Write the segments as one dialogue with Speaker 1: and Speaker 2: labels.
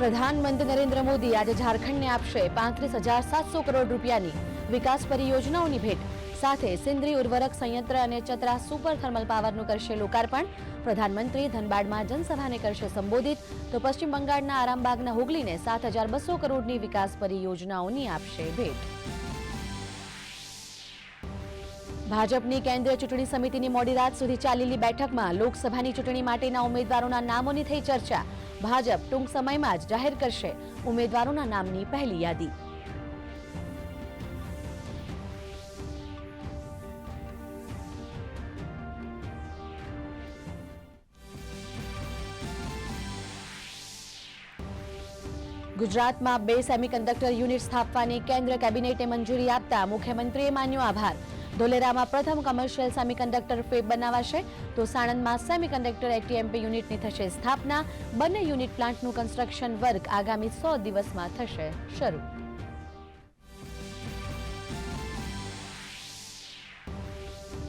Speaker 1: પ્રધાનમંત્રી નરેન્દ્ર મોદી આજે ઝારખંડને આપશે પાંત્રીસ હજાર સાતસો કરોડ રૂપિયાની વિકાસ પરિયોજનાઓની ભેટ. સાથે સિંદ્રી ઉર્વરક સંયંત્ર અને ચતરા સુપર થર્મલ પાવરનું કરશે લોકાર્પણ. પ્રધાનમંત્રી ધનબાદમાં જનસભાને કરશે સંબોધિત. તો પશ્ચિમ બંગાળના આરામબાગના હુગલીને સાત હજાર બસો કરોડની વિકાસ પરિયોજનાઓની આપશે ભેટ. ભાજપની કેન્દ્રીય ચૂંટણી સમિતિની મોડી રાત સુધી ચાલેલી બેઠકમાં લોકસભાની ચૂંટણી માટેના ઉમેદવારોના નામોની થઈ ચર્ચા. ભાજપ ટૂંક સમયમાં જ જાહેર કરશે ઉમેદવારોના નામની પહેલી યાદી. ગુજરાતમાં બે સેમિકન્ડક્ટર યુનિટ સ્થાપવાની કેન્દ્ર કેબિનેટે મંજૂરી આપતા મુખ્યમંત્રીએ માન્યો આભાર. ધોલેરામાં પ્રથમ કમર્શિયલ સેમિકન્ડક્ટર ફેબ બનાવાશે તો સાણંદમાં સેમિકન્ડક્ટર એટીએમપી યુનિટની થશે સ્થાપના. બંને યુનિટ પ્લાન્ટનું કન્સ્ટ્રક્શન વર્ક આગામી સો દિવસમાં થશે શરૂ.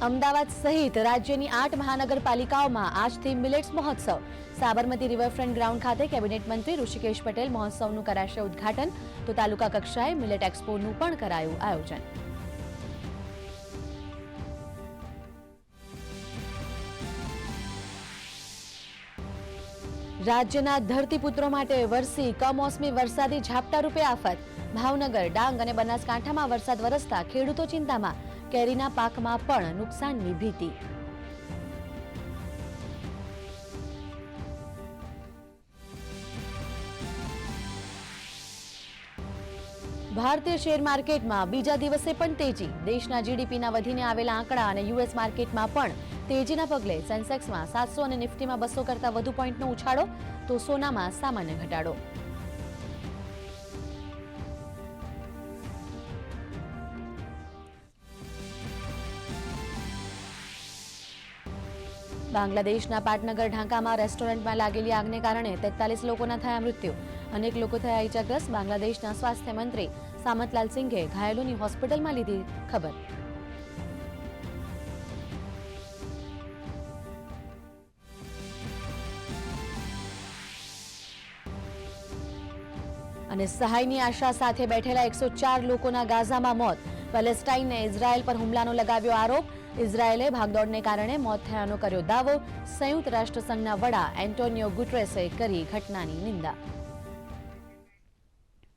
Speaker 1: અમદાવાદ સહિત રાજ્યની આઠ મહાનગરપાલિકાઓમાં આજથી મિલેટ્સ મહોત્સવ. સાબરમતી રિવરફ્રન્ટ ગ્રાઉન્ડ ખાતે કેબિનેટ મંત્રી ઋષિકેશ પટેલ મહોત્સવનું કરાશે ઉદઘાટન. તો તાલુકા કક્ષાએ મિલેટ એક્સપોનું પણ કરાયું આયોજન. રાજ્યના ધરતીપુત્રો માટે વરસી કમોસમી વરસાદી ઝાપટા રૂપે આફત. ભાવનગર, ડાંગ અને બનાસકાંઠામાં વરસાદ વરસતા ખેડૂતો ચિંતામાં. કેરીના પાકમાં પણ નુકસાનની ભીતિ. ભારતીય શેર માર્કેટમાં બીજા દિવસે પણ તેજી. દેશના જીડીપીના વધીને આવેલા આંકડા અને યુએસ માર્કેટમાં પણ તેજીના પગલે સેન્સેક્સમાં સાતસો અને નિફ્ટીમાં બસો કરતાં વધુ પોઈન્ટનો ઉછાળો, તો સોનામાં સામાન્ય ઘટાડો. બાંગ્લાદેશના પાટનગર ઢાંકામાં રેસ્ટોરન્ટમાં લાગેલી આગને કારણે તેતાલીસ લોકોના થયા મૃત્યુ. અનેક લોકો થયા ઇજાગ્રસ્ત બાંગ્લાદેશના સ્વાસ્થ્ય મંત્રી સામતલાલ સિંઘે ઘાયલોની હોસ્પિટલમાં લીધી ખબર. અને સહાયની આશા સાથે બેઠેલા એકસો ચાર લોકોના ગાઝામાં મોત. પેલેસ્ટાઇનને ઇઝરાયલ પર હુમલાનો લગાવ્યો આરોપ. ઇઝરાયેલે ભાગદોડને કારણે મોત થયાનો કર્યો દાવો. સંયુક્ત રાષ્ટ્રસંઘના વડા એન્ટોનિયો ગુટરેસે કરી ઘટનાની નિંદા.